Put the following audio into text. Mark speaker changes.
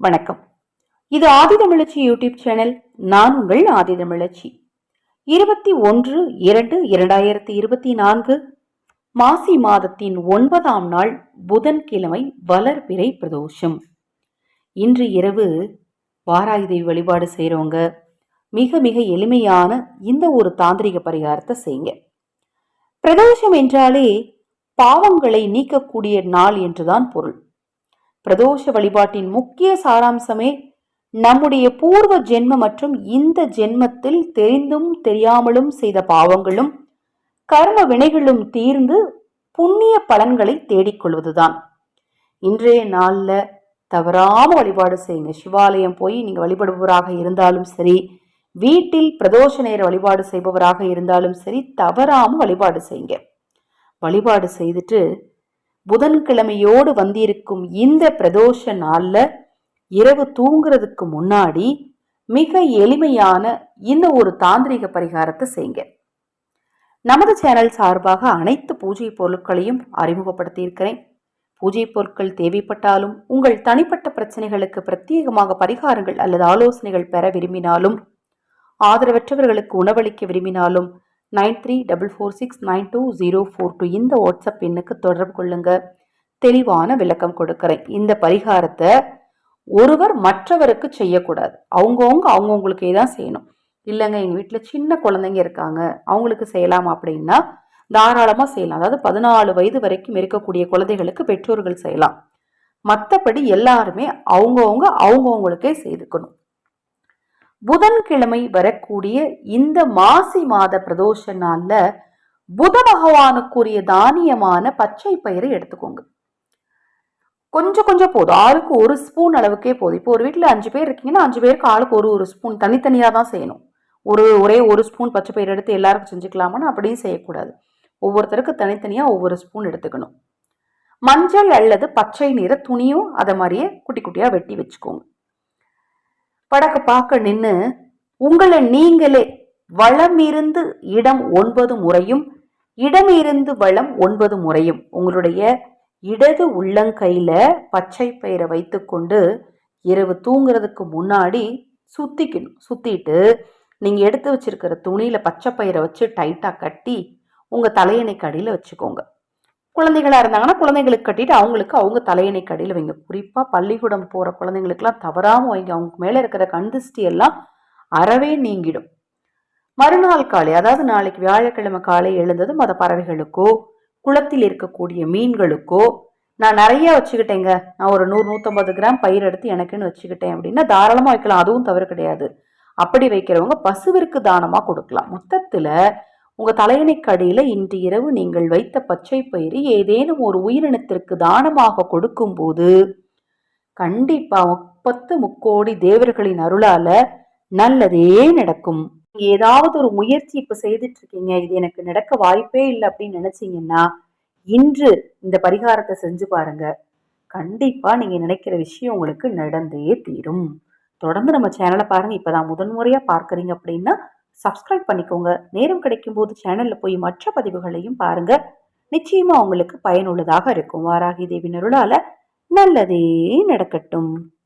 Speaker 1: வணக்கம். இது ஆதிதமிழச்சி YouTube channel நான் உங்கள் ஆதிதமிழச்சி. இருபத்தி ஒன்று இரண்டு இரண்டாயிரத்தி இருபத்தி நான்கு மாசி மாதத்தின் ஒன்பதாம் நாள் புதன்கிழமை வளர்பிறை பிரதோஷம். இன்று இரவு வாராயுதை வழிபாடு செய்கிறவங்க மிக மிக எளிமையான இந்த ஒரு தாந்திரிக பரிகாரத்தை செய்யுங்க. பிரதோஷம் என்றாலே பாவங்களை நீக்கக்கூடிய நாள் என்றுதான் பொருள். பிரதோஷ வழிபாட்டின் முக்கிய சாராம்சமே நம்முடைய பூர்வ ஜென்ம மற்றும் இந்த ஜென்மத்தில் தெரிந்தும் தெரியாமலும் செய்த பாவங்களும் கர்ம வினைகளும் தீர்ந்து புண்ணிய பலன்களை தேடிக்கொள்வதுதான் இன்றைய நாளில் தவறாம வழிபாடு செய்யுங்க. சிவாலயம் போய் நீங்க வழிபடுபவராக இருந்தாலும் சரி வீட்டில் பிரதோஷ நேர வழிபாடு செய்பவராக இருந்தாலும் சரி தவறாம வழிபாடு செய்யுங்க. வழிபாடு செய்துட்டு புதன்கிழமையோடு வந்திருக்கும் இந்த பிரதோஷ நாளில் இரவு தூங்குறதுக்கு முன்னாடி மிக எளிமையான இந்த ஒரு தாந்திரிக பரிகாரத்தை செய்யுங்க. நமது சேனல் சார்பாக அனைத்து பூஜை பொருட்களையும் அறிமுகப்படுத்தியிருக்கிறேன். பூஜை பொருட்கள் தேவைப்பட்டாலும் உங்கள் தனிப்பட்ட பிரச்சனைகளுக்கு பிரத்யேகமாக பரிகாரங்கள் அல்லது ஆலோசனைகள் பெற விரும்பினாலும் ஆதரவற்றவர்களுக்கு உணவளிக்க விரும்பினாலும் nine three double four six nine two zero four two இந்த வாட்ஸ்அப் எண்ணுக்கு தொடர்பு கொள்ளுங்க. தெளிவான விளக்கம் கொடுக்குறேன். இந்த பரிகாரத்தை ஒருவர் மற்றவருக்கு செய்யக்கூடாது. அவங்கவுங்க அவங்கவுங்களுக்கே தான் செய்யணும். இல்லைங்க எங்கள் வீட்டில் சின்ன குழந்தைங்க இருக்காங்க. அவங்களுக்கு செய்யலாம் அப்படின்னா தாராளமாக செய்யலாம். அதாவது பதினாலு வயது வரைக்கும் இருக்கக்கூடிய குழந்தைகளுக்கு பெற்றோர்கள் செய்யலாம். மற்றபடி எல்லாருமே அவங்கவுங்க அவங்கவுங்களுக்கே செய்துக்கணும். புதன்கிழமை வரக்கூடிய இந்த மாசி மாத பிரதோஷ நாள்ல புத பகவானுக்குரிய தானியமான பச்சை பயிரை எடுத்துக்கோங்க. கொஞ்சம் கொஞ்சம் போதும். ஆளுக்கு ஒரு ஸ்பூன் அளவுக்கே போதும். இப்போ ஒரு வீட்டில் அஞ்சு பேர் இருக்கீங்கன்னா அஞ்சு பேருக்கு ஆளுக்கு ஒரு ஒரு ஸ்பூன் தனித்தனியாக தான் செய்யணும். ஒரு ஒரே ஒரு ஸ்பூன் பச்சை பயிர் எடுத்து எல்லாருக்கும் செஞ்சுக்கலாமான்னு அப்படியும் செய்யக்கூடாது. ஒவ்வொருத்தருக்கு தனித்தனியாக ஒவ்வொரு ஸ்பூன் எடுத்துக்கணும். மஞ்சள் அல்லது பச்சை நிற துணியும் அதை மாதிரியே குட்டி குட்டியாக வெட்டி வச்சுக்கோங்க. படக்க பார்க்க நின்று உங்களை நீங்களே வளம் இருந்து இடம் ஒன்பது முறையும் இடம் இருந்து வளம் ஒன்பது முறையும். உங்களுடைய இடது உள்ளங்கையில பச்சை பயிரை வைத்துக்கொண்டு இரவு தூங்குறதுக்கு முன்னாடி சுத்திக்கணும். சுத்திட்டு நீங்க எடுத்து வச்சிருக்கிற துணியில பச்சை பயிரை வச்சு டைட்டா கட்டி உங்க தலையணை கடியில வச்சுக்கோங்க. குழந்தைகளாக இருந்தாங்கன்னா குழந்தைங்களுக்கு கட்டிட்டு அவங்களுக்கு அவங்க தலையணை கடையில் வைங்க. குறிப்பாக பள்ளிக்கூடம் போகிற குழந்தைங்களுக்குலாம் தவறாமல் வைங்க. அவங்க மேலே இருக்கிற கண்திஷ்டி எல்லாம் அறவே நீங்கிடும். மறுநாள் காலை அதாவது நாளைக்கு வியாழக்கிழமை காலை எழுந்ததும் அதை பறவைகளுக்கோ குளத்தில் இருக்கக்கூடிய மீன்களுக்கோ நான் நிறைய வச்சுக்கிட்டேங்க. நான் ஒரு நூறு நூற்றம்பது கிராம் பயிர் எடுத்து எனக்குன்னு வச்சுக்கிட்டேன் அப்படின்னா தாராளமாக வைக்கலாம். அதுவும் தவறு கிடையாது. அப்படி வைக்கிறவங்க பசுவிற்கு தானமாக கொடுக்கலாம். மொத்தத்தில் உங்கள் தலையணைக்கடியில் இன்று இரவு நீங்கள் வைத்த பச்சை பயிறு ஏதேனும் ஒரு உயிரினத்திற்கு தானமாக கொடுக்கும்போது கண்டிப்பா முப்பத்து முக்கோடி தேவர்களின் அருளால நல்லதே நடக்கும். ஏதாவது ஒரு முயற்சி இப்ப செய்துட்டு இருக்கீங்க இது எனக்கு நடக்க வாய்ப்பே இல்லை அப்படின்னு நினைச்சீங்கன்னா இன்று இந்த பரிகாரத்தை செஞ்சு பாருங்க. கண்டிப்பா நீங்க நினைக்கிற விஷயம் உங்களுக்கு நடந்தே தீரும். தொடர்ந்து நம்ம சேனலை பாருங்க. இப்பதான் முதன்முறையா பார்க்குறீங்க அப்படின்னா சப்ஸ்கிரைப் பண்ணிக்கோங்க. நேரம் கிடைக்கும் போது சேனல்ல போய் மற்ற பதிவுகளையும் பாருங்க. நிச்சயமா உங்களுக்கு பயனுள்ளதாக இருக்கும். வாராகி தேவி நருளால நல்லதே நடக்கட்டும்.